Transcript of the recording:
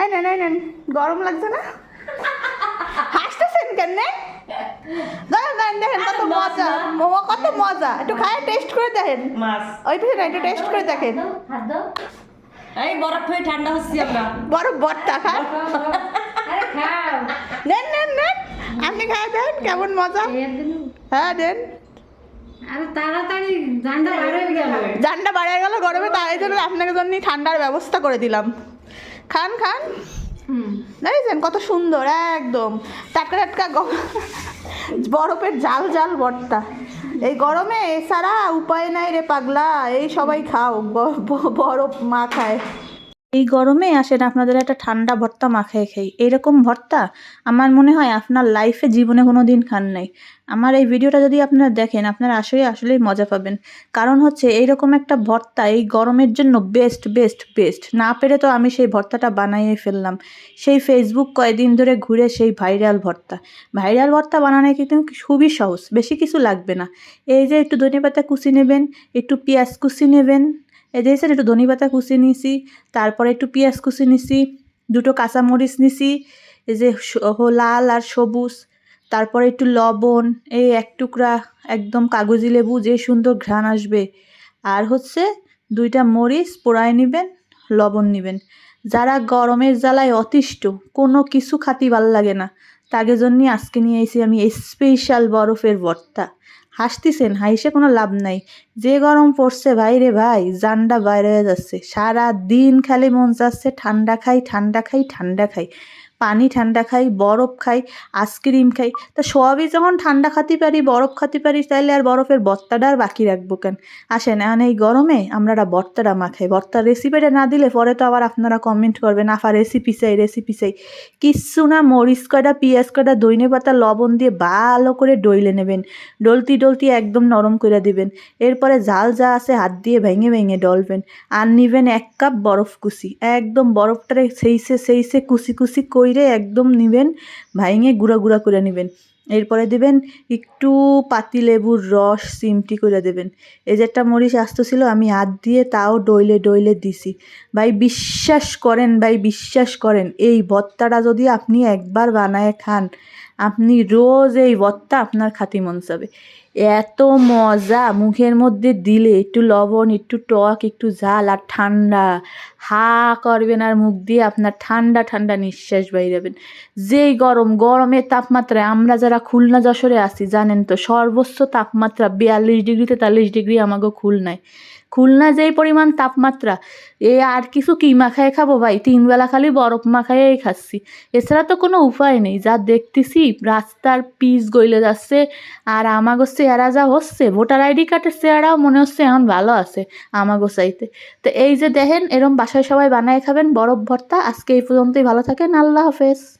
হ্যাঁ নেন নেন গরম লাগছে না? হাসতেছেন কেন দেখেন কত মজা। মোমো কত মজা। একটু খায় টেস্ট করে দেখেন। ওই পিছনে না একটু টেস্ট করে দেখেন। এই বরফ হয়ে ঠান্ডা হচ্ছি আমরা। বড় বটটা খান নেন নেন নেন। আপনি খায় দেন কেমন মজা। হ্যাঁ দেন। তাড়াতাড়ি জানটা বার গেল। জানটা বাড়িয়ে গেল গরমে তাই জন্য আপনাকে জন্য ঠান্ডার ব্যবস্থা করে দিলাম। খান খান? হুম। দেখেছেন কত সুন্দর একদম। টাটকা টাটকা বরফের জাল জাল ভর্তা। এই গরমে সারা উপায় নাই রে পাগলা এই সবাই খাও বরফ মা খায়। এই গরমে আসেন আপনাদের একটা ঠান্ডা ভর্তা মাখায় খাই এরকম ভর্তা আমার মনে হয় আপনার লাইফে জীবনে কোনো দিন খান নাই। আমার এই ভিডিওটা যদি আপনারা দেখেন, আপনারা আসলে আসলেই মজা পাবেন। কারণ হচ্ছে এইরকম একটা ভর্তা এই গরমের জন্য বেস্ট বেস্ট বেস্ট না পেরে তো আমি সেই ভর্তাটা বানাইয়ে ফেললাম। সেই ফেসবুক কয়েকদিন ধরে ঘুরে সেই ভাইরাল ভর্তা। ভাইরাল ভর্তা বানানো কিন্তু খুবই সহজ, বেশি কিছু লাগবে না। এই যে একটু ধনে পাতা কুচি নেবেন, একটু পেঁয়াজ কুচি নেবেন এই যে একটু ধনে পাতা কুচি নিছি, তারপরে একটু পেঁয়াজ কুচি নিছি, দুটো কাঁচামরিচ নিছি, এই যে লাল আর সবুজ, তারপরে একটু লবণ, এই এক টুকরা একদম কাগজি লেবু, যে সুন্দর ঘ্রাণ আসবে। আর হচ্ছে দুইটা মরিচ পোড়ায় নেবেন, লবণ নেবেন। যারা গরমের জ্বালায় অতিষ্ঠ, কোনো কিছু খাতি ভালো লাগে না। তাদের জন্যই আজকে নিয়ে এসেছি আমি স্পেশাল বরফের ভর্তা। হাসতেছেন, হাইসে কোনো লাভ নাই। যে গরম পড়ছে ভাই রে ভাই জানটা বাইরে হয়ে যাচ্ছে। সারা দিন খালি মন চাচ্ছে ঠান্ডা খাই ঠান্ডা খাই ঠান্ডা খাই। পানি ঠান্ডা খাই, বরফ খাই, আইসক্রিম খাই, তা সবই যখন ঠান্ডা খাতে পারি, বরফ খাতে পারি তাহলে আর বরফের বর্তাটা আর বাকি রাখব কেন? আসেন, এখন এই গরমে আমরা বর্তাটা মাখাই। বর্তার রেসিপিটা না দিলে পরে তো আবার আপনারা কমেন্ট করবেন, আফা রেসিপি চাই রেসিপি চাই। কিচ্ছু না, মরিচ কটা পেঁয়াজ কটা দইনে পাতা, লবণ দিয়ে ভালো করে ডইলে নেবেন। ডলতি ডলতি একদম নরম করে দিবেন। এরপরে জাল যা আছে হাত দিয়ে ভেঙে ভেঙে ডলবেন। আর নিবেন এক কাপ বরফ কুচি। একদম বরফটারে সেইসে সেইসে কুচি কুচি কইরে একদম নিবেন ভাঙে গুঁড়া গুঁড়া করে নেবেন। এরপরে দেবেন একটু পাতি লেবুর রস সিমটি করে দেবেন। এই যে একটা মরিচ আসতেছিল আমি হাত দিয়ে তাও ডইলে ডইলে দিছি। ভাই বিশ্বাস করেন, ভাই বিশ্বাস করেন, এই ভর্তাটা যদি আপনি একবার বানায় খান, আপনি রোজ এই ভর্তা আপনার খাতি মন চাবে। এত মজা, মুখের মধ্যে দিলে একটু লবণ, একটু টক, একটু ঝাল আর ঠান্ডা। হা করবেন আর মুখ দিয়ে আপনার ঠান্ডা ঠান্ডা নিঃশ্বাস বাইরাবেন। যেই গরম, গরমের তাপমাত্রায় আমরা যারা খুলনা যশোরে আছি, জানেন তো, সর্বোচ্চ তাপমাত্রা বিয়াল্লিশ ডিগ্রি তেতাল্লিশ ডিগ্রি আমাকে খুলনায়। খুলনা যেই পরিমাণ তাপমাত্রা, এ আর কিছু কি মাখায় খাব ভাই? তিনবেলা খালি বরফ মাখাইয়াই খাচ্ছি। এছাড়া তো কোনো উপায় নেই, যা দেখতেছি, রাস্তার পিচ গইলে যাচ্ছে, আর আমাগো চেহারা যা হচ্ছে, ভোটার আইডি কার্ডের চেহারাও মনে হচ্ছে এমন ভালো আছে আমার গোসাইতে তো এই যে দেখেন, এরম বাসায় সবাই বানায় খাবেন, বরফ ভর্তা। আজকে এই পর্যন্তই, ভালো থাকেন, আল্লাহ হাফেজ।